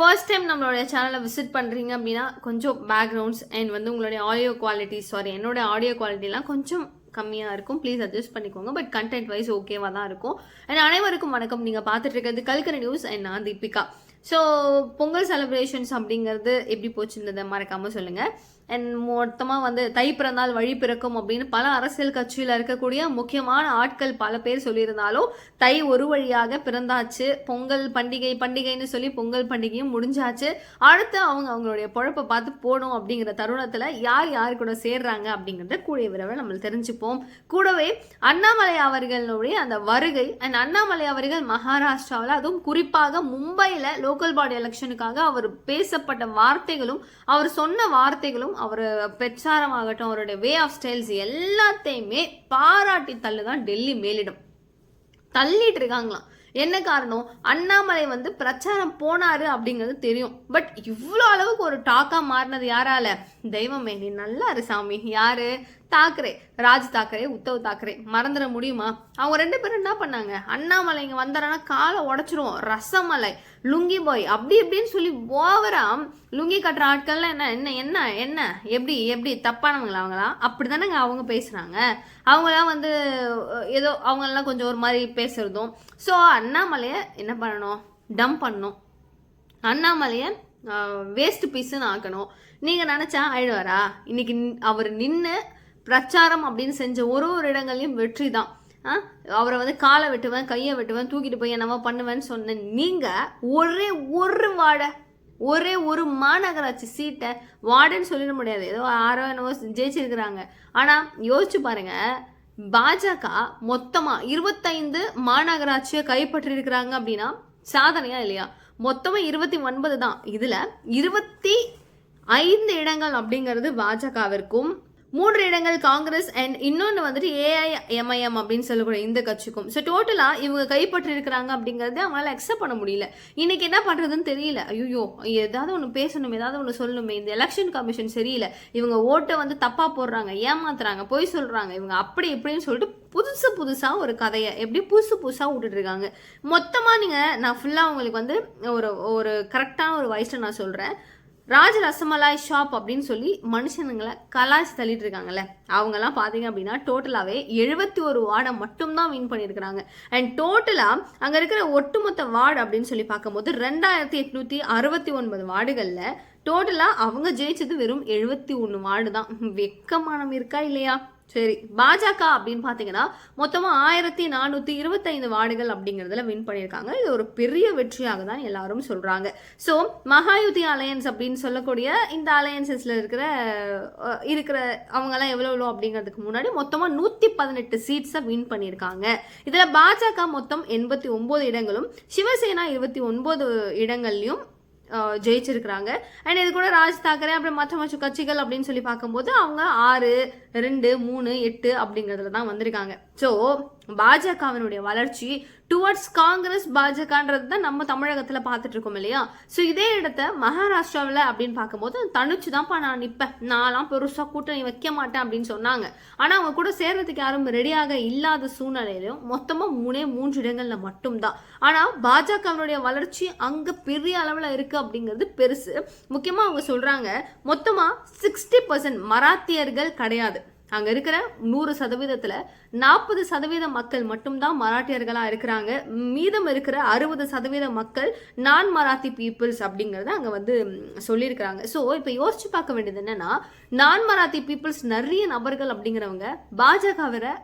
First time நம்மளுடைய சேனலை visit பண்ணுறீங்க அப்படின்னா கொஞ்சம் பேக்ரவுண்ட்ஸ் அண்ட் வந்து உங்களுடைய ஆடியோ குவாலிட்டி சாரி என்னோட ஆடியோ குவாலிட்டிலாம் கொஞ்சம் கம்மியாக இருக்கும். ப்ளீஸ் அட்ஜஸ்ட் பண்ணிக்கோங்க. பட் கண்டென்ட் வைஸ் ஓகேவாக தான் இருக்கும். அண்ட் அனைவருக்கும் வணக்கம். நீங்கள் பார்த்துட்டு இருக்கிறது கல்கரை நியூஸ் அண்ட் நான் தீபிகா. ஸோ பொங்கல் செலிப்ரேஷன்ஸ் அப்படிங்கிறது எப்படி போச்சுன்றதை மறக்காமல் சொல்லுங்கள் அண்ட் மொத்தமாக வந்து தை பிறந்தால் வழி பிறக்கும் அப்படின்னு பல அரசியல் கட்சியில் இருக்கக்கூடிய முக்கியமான ஆட்கள் பல பேர் சொல்லியிருந்தாலும் தை ஒரு வழியாக பிறந்தாச்சு. பொங்கல் பண்டிகை பண்டிகைன்னு சொல்லி பொங்கல் பண்டிகையும் முடிஞ்சாச்சு. அடுத்து அவங்க அவங்களுடைய பொழப்பை பார்த்து போகணும் அப்படிங்கிற தருணத்தில் யார் யார் கூட சேர்றாங்க அப்படிங்கிறத கூடிய விரைவில் நம்ம தெரிஞ்சுப்போம். கூடவே அண்ணாமலை அவர்களுடைய அந்த வருகை அண்ட் அண்ணாமலை அவர்கள் மகாராஷ்டிராவில் அதுவும் குறிப்பாக மும்பையில் லோக்கல் பாடி எலெக்ஷனுக்காக அவர் பேசப்பட்ட வார்த்தைகளும் அவர் சொன்ன வார்த்தைகளும் அவர் பிரச்சாரமாகட்டும் அவருடைய வே ஆஃப் ஸ்டைல்ஸ் எல்லாத்தையுமே பாராட்டி தள்ளு தான் டெல்லி மேலிடம். தள்ளிட்டு இருக்காங்களாம். என்ன காரணம்? அண்ணாமலை வந்து பிரச்சாரம் போனாரு அப்படிங்கிறது தெரியும். பட் இவ்வளோ அளவுக்கு ஒரு டாக்கா மாறினது யாரால? தெய்வமே நீ நல்லா இரு சாமி. யாரு? தாக்கரே ராஜ் தாக்கரே உத்தவ் தாக்கரே. மறந்துட முடியுமா? அவங்க ரெண்டு பேரும் என்ன பண்ணாங்க? அண்ணாமலை இங்கே வந்தாரன்னா காலை உடச்சிருவோம். ரசமலை லுங்கி பாய் அப்படி இப்படின்னு சொல்லி ஓவரா லுங்கி கட்டுற ஆட்கள்லாம் என்ன என்ன என்ன என்ன? எப்படி எப்படி? தப்பானவங்களா அவங்களாம் அப்படி தானேங்க அவங்க பேசுகிறாங்க அவங்களாம் வந்து ஏதோ அவங்கெல்லாம் கொஞ்சம் ஒரு மாதிரி பேசுறதும். ஸோ அண்ணாமலையை என்ன பண்ணணும்? டம்ப் பண்ணணும். அண்ணாமலையை வேஸ்ட் பீஸுன்னு ஆக்கணும். நீங்கள் நினச்சா அழுவாரா இன்னைக்கு நின்- அவர் நின்று பிரச்சாரம் அப்படின்னு செஞ்ச ஒரு ஒரு இடங்கள்லையும் வெற்றி தான் ஆ? அவரை வந்து காலை வெட்டுவேன் கையை வெட்டுவேன் தூக்கிட்டு போய் என்னவோ பண்ணுவேன்னு சொன்ன நீங்கள் ஒரே ஒரு வாடை ஒரே ஒரு மாநகராட்சி சீட்டை வார்டுன்னு சொல்லிட முடியாது. ஏதோ ஆறோ என்னவோ ஜெயிச்சிருக்கிறாங்க. ஆனால் யோசிச்சு பாருங்க பாஜக மொத்தமாக இருபத்தைந்து மாநகராட்சியை கைப்பற்றிருக்கிறாங்க அப்படின்னா சாதனையா இல்லையா? மொத்தமாக இருபத்தி ஒன்பது தான். இதில் இருபத்தி ஐந்து இடங்கள் அப்படிங்கிறது பாஜகவிற்கும் மூன்று இடங்கள் காங்கிரஸ் அண்ட் இன்னொன்று வந்துட்டு ஏஐஎம்ஐஎம் அப்படின்னு சொல்லக்கூடிய இந்த கட்சிக்கும். ஸோ டோட்டலாக இவங்க கைப்பற்றிருக்கிறாங்க அப்படிங்கிறத அவங்களால அக்செப்ட் பண்ண முடியல. இன்னைக்கு என்ன பண்ணுறதுன்னு தெரியல. ஐயோ ஏதாவது ஒன்று பேசணும் ஏதாவது ஒன்று சொல்லணுமே இந்த எலெக்ஷன் கமிஷன் சரியில்லை. இவங்க ஓட்டை வந்து தப்பாக போடுறாங்க ஏமாத்துறாங்க பொய் சொல்கிறாங்க இவங்க அப்படி இப்படின்னு சொல்லிட்டு புதுசு புதுசாக ஒரு கதையை எப்படி புதுசு புதுசாக விட்டுட்டு இருக்காங்க மொத்தமாக நீங்கள் நான் ஃபுல்லாக உங்களுக்கு வந்து ஒரு ஒரு கரெக்டான ஒரு வயசில் நான் சொல்கிறேன் ராஜ ரசமலாய் ஷாப் அப்படின்னு சொல்லி மனுஷனுங்களை கலாய்ச்சி தள்ளிட்டு இருக்காங்கல்ல. அவங்கெல்லாம் பார்த்தீங்க அப்படின்னா டோட்டலாகவே எழுபத்தி ஒரு வார்டை மட்டும்தான் வின் பண்ணியிருக்கிறாங்க. அண்ட் டோட்டலாக அங்கே இருக்கிற ஒட்டுமொத்த வார்டு அப்படின்னு சொல்லி பார்க்கும்போது ரெண்டாயிரத்தி எட்நூற்றி அறுபத்தி ஒன்பது வார்டுகளில் டோட்டலாக அவங்க ஜெயிச்சது வெறும் எழுபத்தி ஒன்று வார்டு தான் வெக்கமானம் இருக்கா இல்லையா? சரி பாஜக அப்படின்னு பார்த்தீங்கன்னா மொத்தமாக ஆயிரத்தி நானூற்றி இருபத்தைந்து வார்டுகள் அப்படிங்கிறதுல வின் பண்ணியிருக்காங்க. இது ஒரு பெரிய வெற்றியாக தான் எல்லாரும் சொல்கிறாங்க ஸோ மகாயுதி அலையன்ஸ் அப்படின்னு சொல்லக்கூடிய இந்த அலையன்சஸில் இருக்கிற இருக்கிற அவங்கெல்லாம் எவ்வளோ எவ்வளோ அப்படிங்கிறதுக்கு முன்னாடி மொத்தமாக நூற்றி பதினெட்டு சீட்ஸை வின் பண்ணியிருக்காங்க. இதில் பாஜக மொத்தம் எண்பத்தி ஒம்பது இடங்களும் சிவசேனா இருபத்தி ஒன்பது இடங்கள்லையும் ஜெயிச்சிருக்கிறாங்க. அண்ட் இது கூட ராஜ் தாக்கரே அப்புறம் மற்ற மற்ற கட்சிகள் அப்படின்னு சொல்லி பார்க்கும்போது அவங்க ஆறு ரெண்டு மூணு எட்டு அப்படிங்கிறதுல தான் வந்திருக்காங்க. ஸோ பாஜகவினுடைய வளர்ச்சி டுவர்ட்ஸ் காங்கிரஸ் பாஜகன்றது தான் நம்ம தமிழகத்தில் பார்த்துட்டு இருக்கோம் இல்லையா? ஸோ இதே இடத்த மகாராஷ்டிராவில் அப்படின்னு பார்க்கும்போது தனிச்சு தான்ப்பா நான் நிற்பேன். நான்லாம் பெருசாக கூட்டணி வைக்க மாட்டேன் அப்படின்னு சொன்னாங்க. ஆனால் அவங்க கூட சேர்றதுக்கு யாரும் ரெடியாக இல்லாத சூழ்நிலையிலும் மொத்தமாக மூணே மூன்று இடங்களில் மட்டும்தான். ஆனால் பாஜகவினுடைய வளர்ச்சி அங்கே பெரிய அளவில் இருக்குது அப்படிங்கிறது பெருசு. முக்கியமாக அவங்க சொல்கிறாங்க மொத்தமாக சிக்ஸ்டி பர்சன்ட் மராத்தியர்கள் கிடையாது. அங்கே இருக்கிற நூறு சதவீதத்தில் நாற்பது சதவீத மக்கள் மட்டும்தான் மராட்டியர்களாக இருக்கிறாங்க. மீதம் இருக்கிற அறுபது சதவீத மக்கள் நான் மராத்தி பீப்புள்ஸ் அப்படிங்கிறத அங்கே வந்து சொல்லியிருக்கிறாங்க. ஸோ இப்போ யோசிச்சு பார்க்க வேண்டியது என்னன்னா நான் மராத்தி பீப்புள்ஸ் நிறைய நபர்கள் அப்படிங்கிறவங்க பாஜகவரை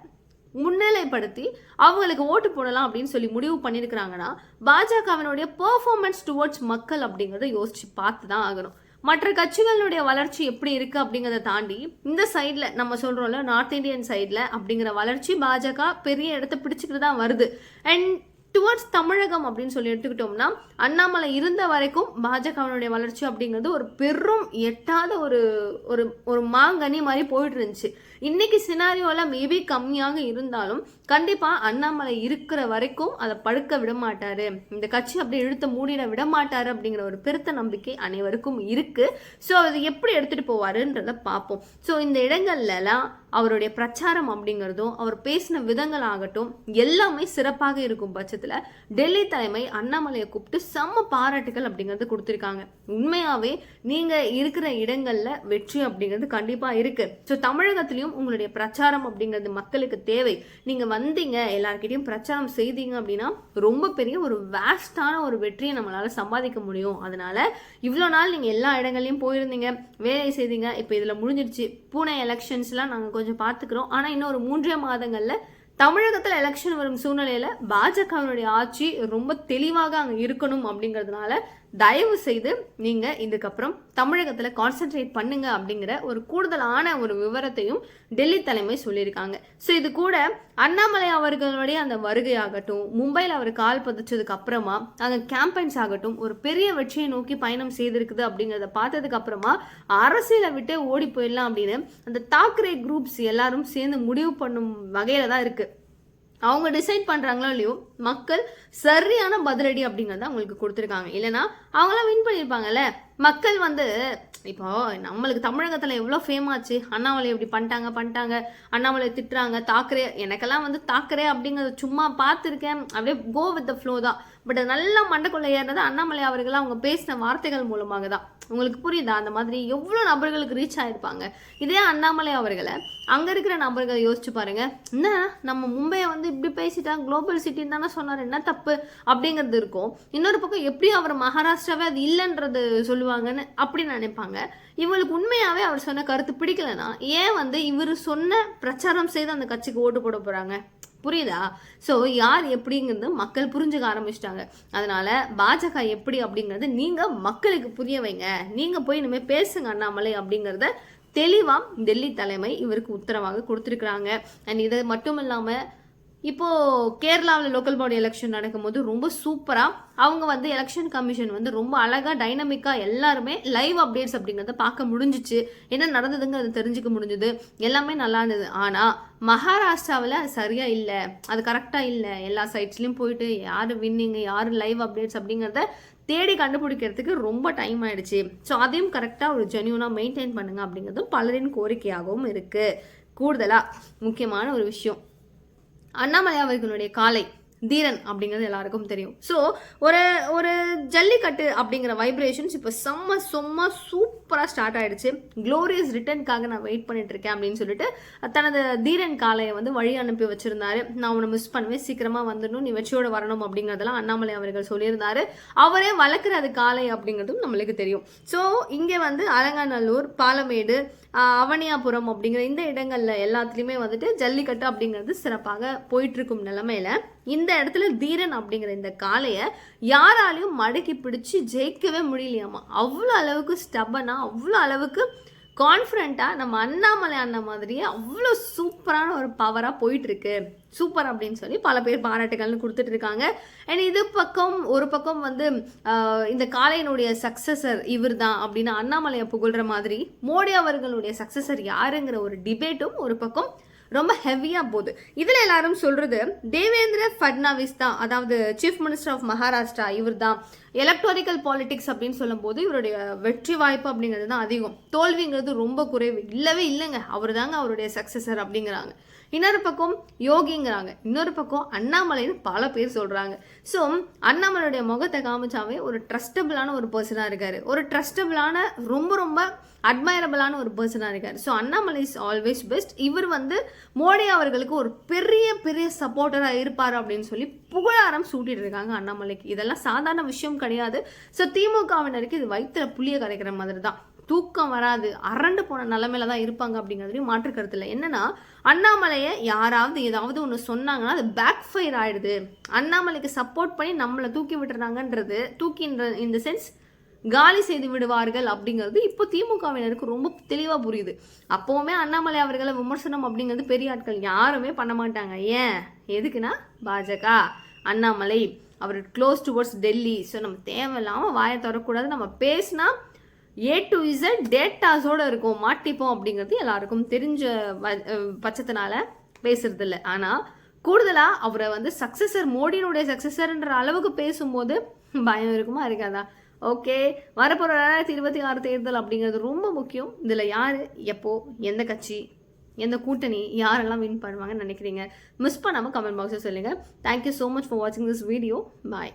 முன்னிலைப்படுத்தி அவங்களுக்கு ஓட்டு போடலாம் அப்படின்னு சொல்லி முடிவு பண்ணியிருக்கிறாங்கன்னா பாஜகவினுடைய பெர்ஃபார்மன்ஸ் டுவர்ட்ஸ் மக்கள் அப்படிங்கிறத யோசிச்சு பார்த்து தான் ஆகணும். மற்ற கட்சிகளுடைய வளர்ச்சி எப்படி இருக்குது அப்படிங்கிறத தாண்டி இந்த சைடில் நம்ம சொல்கிறோம்ல நார்த் இந்தியன் சைடில் அப்படிங்கிற வளர்ச்சி பாஜக பெரிய இடத்த பிடிச்சிக்கிட்டு தான் வருது. அண்ட் டுவர்ட்ஸ் தமிழகம் அப்படின்னு சொல்லி எடுத்துக்கிட்டோம்னா அண்ணாமலை இருந்த வரைக்கும் பாஜகவினுடைய வளர்ச்சி அப்படிங்கிறது ஒரு பெரும் எட்டாத ஒரு ஒரு ஒரு மாங்கனி மாதிரி போயிட்டு இருந்துச்சு. இன்னைக்கு சினாரியோவில் மேபி கம்மியாக இருந்தாலும் கண்டிப்பாக அண்ணாமலை இருக்கிற வரைக்கும் அதை படுக்க விட மாட்டாரு. இந்த கட்சி அப்படி இழுத்த மூடிட விட மாட்டாரு அப்படிங்கிற ஒரு பெருத்த நம்பிக்கை அனைவருக்கும் இருக்கு. ஸோ அதை எப்படி எடுத்துட்டு போவாருன்றத பார்ப்போம். ஸோ இந்த இடங்கள்லாம் அவருடைய பிரச்சாரம் அப்படிங்கிறதும் அவர் பேசின விதங்கள் ஆகட்டும் எல்லாமே சிறப்பாக இருக்கும் பட்சத்தில் டெல்லி தலைமை அண்ணாமலையை கூப்பிட்டு செம்ம பாராட்டுகள் அப்படிங்கிறது கொடுத்துருக்காங்க. உண்மையாகவே நீங்கள் இருக்கிற இடங்களில் வெற்றி அப்படிங்கிறது கண்டிப்பாக இருக்குது ஸோ தமிழகத்துலேயும் உங்களுடைய பிரச்சாரம் அப்படிங்கிறது மக்களுக்கு தேவை. நீங்கள் வந்தீங்க எல்லாருக்கிட்டையும் பிரச்சாரம் செய்தீங்க அப்படின்னா ரொம்ப பெரிய ஒரு வேஸ்டான ஒரு வெற்றியை நம்மளால் சம்பாதிக்க முடியும். அதனால இவ்வளோ நாள் நீங்கள் எல்லா இடங்கள்லையும் போயிருந்தீங்க வேலை செய்தீங்க இப்போ இதில் முடிஞ்சிருச்சு. பூனே எலெக்ஷன்ஸ்லாம் நாங்கள் கொஞ்சம் பார்த்துக்கிறோம் ஆனால் இன்னும் ஒரு மூன்றே மாதங்களில் தமிழகத்தில் எலெக்ஷன் வரும் சூழ்நிலையில் பாஜகவினுடைய ஆட்சி ரொம்ப தெளிவாக அங்கே இருக்கணும் அப்படிங்கிறதுனால தயவு செய்து நீங்கள் இதுக்கப்புறம் தமிழகத்தில் கான்சென்ட்ரேட் பண்ணுங்க அப்படிங்கிற ஒரு கூடுதலான ஒரு விவரத்தையும் டெல்லி தலைமை சொல்லியிருக்காங்க. ஸோ இது கூட அண்ணாமலை அவர்களுடைய அந்த வருகையாகட்டும் மும்பையில் அவர் கால் பதிச்சதுக்கு அப்புறமா அங்கே கேம்பெயின்ஸ் ஆகட்டும் ஒரு பெரிய வெற்றியை நோக்கி பயணம் செய்திருக்குது அப்படிங்கிறத பார்த்ததுக்கு அப்புறமா அரசியலை விட்டே ஓடி போயிடலாம் அப்படின்னு அந்த தாக்கரே குரூப்ஸ் எல்லாரும் சேர்ந்து முடிவு பண்ணும் வகையில் தான் இருக்குது அவங்க டிசைட் பண்ணுறாங்களோ இல்லையோ மக்கள் சரியான பதிலடி அப்படிங்கிறத அவங்களுக்கு கொடுத்துருக்காங்க. இல்லைனா அவங்களாம் வின் பண்ணியிருப்பாங்கல்ல. மக்கள் வந்து இப்போ நம்மளுக்கு தமிழகத்தில் எவ்வளோ ஃபேம் ஆச்சு. அண்ணாமலை இப்படி பண்ணிட்டாங்க பண்ணிட்டாங்க. அண்ணாமலை திட்டுறாங்க தாக்கரே எனக்கெல்லாம் வந்து தாக்கரே அப்படிங்கிறத சும்மா பார்த்துருக்கேன். அப்படியே கோ வித் த ஃப்ளோ தான். பட் நல்லா மண்டக்குள்ள ஏறினது அண்ணாமலை அவர்கள் அவங்க பேசின வார்த்தைகள் மூலமாக தான் உங்களுக்கு புரியுதா? அந்த மாதிரி எவ்வளோ நபர்களுக்கு ரீச் ஆகிருப்பாங்க இதே அண்ணாமலை அவர்களை அங்கே இருக்கிற நபர்கள் யோசிச்சு பாருங்க. என்ன? நம்ம மும்பையை வந்து இப்படி பேசிட்டா குளோபல் சிட்டின்னு தானே சொன்னார். என்ன தப்பு? அப்படிங்கிறது இருக்கும். இன்னொரு பக்கம் எப்படி அவர் மகாராஷ்டிராவே அது இல்லைன்றது சொல்லுவாங்கன்னு அப்படி நினைப்பாங்க. இவங்களுக்கு உண்மையாகவே அவர் சொன்ன கருத்து பிடிக்கலனா ஏன் வந்து இவர் சொன்ன பிரச்சாரம் செய்து அந்த கட்சிக்கு ஓட்டு போட போகிறாங்க புரியுதா? ஸோ யார் எப்படிங்கிறது மக்கள் புரிஞ்சுக்க ஆரம்பிச்சிட்டாங்க. அதனால பாஜக எப்படி அப்படிங்கிறது நீங்கள் மக்களுக்கு புரிய வைங்க. நீங்கள் போய் இனிமேல் பேசுங்க அண்ணாமலை அப்படிங்கிறத தெளிவாக டெல்லி தலைமை இவருக்கு உத்தரவாக கொடுத்துருக்குறாங்க. அண்ட் இது மட்டும் இல்லாமல் இப்போது கேரளாவில் லோக்கல் பாடி எலெக்ஷன் நடக்கும்போது ரொம்ப சூப்பராக அவங்க வந்து எலெக்ஷன் கமிஷன் வந்து ரொம்ப அழகாக டைனமிக்காக எல்லாருமே லைவ் அப்டேட்ஸ் அப்படிங்கிறத பார்க்க முடிஞ்சிச்சு. என்ன நடந்ததுங்கிறது தெரிஞ்சுக்க முடிஞ்சுது. எல்லாமே நல்லா இருந்தது. ஆனால் மகாராஷ்டிராவில் சரியாக இல்லை. அது கரெக்டாக இல்லை. எல்லா சைட்ஸ்லையும் போயிட்டு யார் வின்னிங் யார் லைவ் அப்டேட்ஸ் அப்படிங்கிறத தேடி கண்டுபிடிக்கிறதுக்கு ரொம்ப டைம் ஆயிடுச்சு. ஸோ அதையும் கரெக்டாக ஒரு ஜென்யூனாக மெயின்டைன் பண்ணுங்க அப்படிங்கிறதும் பலரின் கோரிக்கையாகவும் இருக்குது கூடுதலாக முக்கியமான ஒரு விஷயம். அண்ணாமலை அவர்களுடைய காலை தீரன் அப்படிங்கிறது எல்லாருக்கும் தெரியும். ஸோ ஒரு ஒரு ஜல்லிக்கட்டு அப்படிங்கிற வைப்ரேஷன்ஸ் இப்போ செம்ம செம்ம சூப்பராக ஸ்டார்ட் ஆயிடுச்சு. க்ளோரியஸ் ரிட்டர்னுக்காக நான் வெயிட் பண்ணிட்டு இருக்கேன் அப்படின்னு சொல்லிட்டு தனது தீரன் காலையை வந்து வழி அனுப்பி வச்சிருந்தாரு. நான் உன்னை மிஸ் பண்ணுவேன். சீக்கிரமாக வந்துடணும். நீ வெற்றியோட வரணும் அப்படிங்கிறதெல்லாம் அண்ணாமலை அவர்கள் சொல்லியிருந்தாரு. அவரே வளர்க்குற அது காலை அப்படிங்கிறதும் நம்மளுக்கு தெரியும். ஸோ இங்கே வந்து அலங்காநல்லூர் பாலமேடு அவனியாபுரம் அப்படிங்கிற இந்த இடங்கள்ல எல்லாத்துலேயுமே வந்துட்டு ஜல்லிக்கட்டு அப்படிங்கிறது சிறப்பாக போயிட்டு இருக்கும் நிலமையில. இந்த இடத்துல தீரன் அப்படிங்கிற இந்த காளையை யாராலையும் மடக்கி பிடிச்சி ஜெயிக்கவே முடியலையாமா? அவ்வளோ அளவுக்கு ஸ்டபனா அவ்வளோ அளவுக்கு கான்ஃபிடண்ட்டாக நம்ம அண்ணாமலை அண்ணன் மாதிரியே அவ்வளோ சூப்பரான ஒரு பவராக போயிட்டுருக்கு. சூப்பர் அப்படின்னு சொல்லி பல பேர் பாராட்டுகள்னு கொடுத்துட்டு இருக்காங்க. அண்ட் இது பக்கம் ஒரு பக்கம் வந்து இந்த காளையினுடைய சக்சஸர் இவர் தான் அப்படின்னு அண்ணாமலையை புகழ்கிற மாதிரி மோடி அவர்களுடைய சக்சஸர் யாருங்கிற ஒரு டிபேட்டும் ஒரு பக்கம் ரொம்ப ஹெவியாக போகுது. இதில் எல்லாரும் சொல்கிறது தேவேந்திர ஃபட்னாவிஸ் தான். அதாவது சீஃப் மினிஸ்டர் ஆஃப் மகாராஷ்டிரா இவர் தான் எலக்ட்ரானிக்கல் பாலிடிக்ஸ் அப்படின்னு சொல்லும்போது இவருடைய வெற்றி வாய்ப்பு அப்படிங்கிறது தான் அதிகம். தோல்விங்கிறது ரொம்ப குறைவு. இல்லவே இல்லைங்க. அவர் தாங்க அவருடைய சக்சஸர் அப்படிங்கிறாங்க. இன்னொரு பக்கம் யோகிங்கிறாங்க. இன்னொரு பக்கம் அண்ணாமலைன்னு பல பேர் சொல்கிறாங்க ஸோ அண்ணாமலையுடைய முகத்தை காமிச்சாவே ஒரு ட்ரஸ்டபிளான ஒரு பர்சனாக இருக்கார். ஒரு ட்ரஸ்டபிளான ரொம்ப ரொம்ப அட்மைரபிளான ஒரு பர்சனாக இருக்கார். So Annamalai is always best இவர் வந்து மோடி அவர்களுக்கு ஒரு பெரிய பெரிய சப்போர்ட்டராக இருப்பார் அப்படின்னு சொல்லி புகழாரம் சூட்டிட்டு இருக்காங்க அண்ணாமலைக்கு. இதெல்லாம் சாதாரண விஷயம் கிடையாது. ஸோ திமுகவினருக்கு இது வயிற்றுல புளிய கரைக்கிற மாதிரி தான் தூக்கம் வராது அரண்டு போன நிலமையில தான் இருப்பாங்க அப்படிங்கிறதுலையும் மாற்று கருத்து இல்லை. என்னன்னா அண்ணாமலையை யாராவது ஏதாவது ஒன்று சொன்னாங்கன்னா அது பேக் ஃபயர் ஆயிடுது. அண்ணாமலைக்கு சப்போர்ட் பண்ணி நம்மளை தூக்கி விட்டுறாங்கன்றது தூக்கின்ற இந்த சென்ஸ் காலி செய்து விடுவார்கள் அப்படிங்கிறது இப்போ திமுகவினருக்கு ரொம்ப தெளிவாக புரியுது. அப்போவுமே அண்ணாமலை அவர்களை விமர்சனம் அப்படிங்கிறது பெரிய ஆட்கள் யாருமே பண்ண மாட்டாங்க. ஏன்? எதுக்குன்னா பாஜக அண்ணாமலை அவர் க்ளோஸ் டுவர்ட்ஸ் டெல்லி. ஸோ நம்ம தேவையில்லாமல் வாயை தரக்கூடாது நம்ம பேசினா ஏ டு இசட் டேட்டாஸோடு இருக்கும் மாட்டிப்போம் அப்படிங்கிறது எல்லாருக்கும் தெரிஞ்ச பட்சத்தினால பேசுறது இல்லை ஆனால் கூடுதலாக அவரை வந்து சக்ஸஸர் மோடியினுடைய சக்ஸஸர்ன்ற அளவுக்கு பேசும்போது பயம் இருக்குமா இருக்காதா? ஓகே வரப்போகிற ரெண்டாயிரத்தி இருபத்தி ஆறு தேர்தல் அப்படிங்கிறது ரொம்ப முக்கியம். இதில் யார் எப்போ எந்த கட்சி எந்த கூட்டணி யாரெல்லாம் வின் பண்ணுவாங்கன்னு நினைக்கிறீங்க? மிஸ் பண்ணாமல் கமெண்ட் பாக்ஸில் சொல்லுங்கள் thank you so much for வாட்சிங் திஸ் வீடியோ பாய்